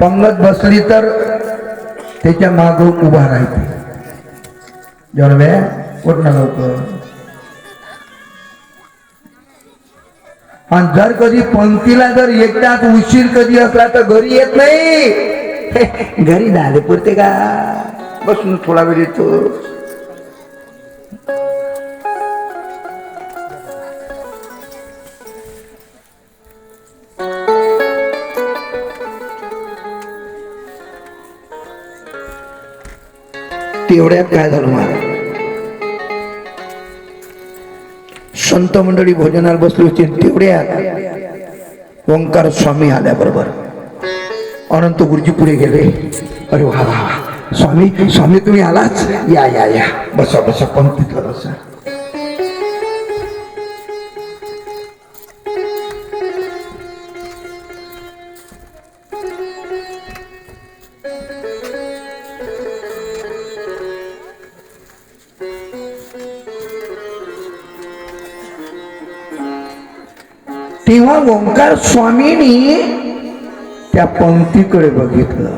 पंगत बसली तर त्याच्या माग उभा राहते. जणवे उठ लवकर. आणि जर कधी पंक्तीला जर एकट्यात उशीर कधी असला तर घरी येत नाही. घरी झाले पुरते का? बसून थोडा वेळ येतो. तेवढ्यात काय झालं महाराज संत मंडळी भोजनाला बसली होती तेवढ्यात ओंकार स्वामी आल्याबरोबर अनंत गुरुजी पुढे गेले. अरे वा वा वा. स्वामी स्वामी तुम्ही आलाच? या या या. बसा बसा पंक्तीतला बसा तेव्हा ओंकार स्वामींनी त्या पंक्तीकडे बघितलं.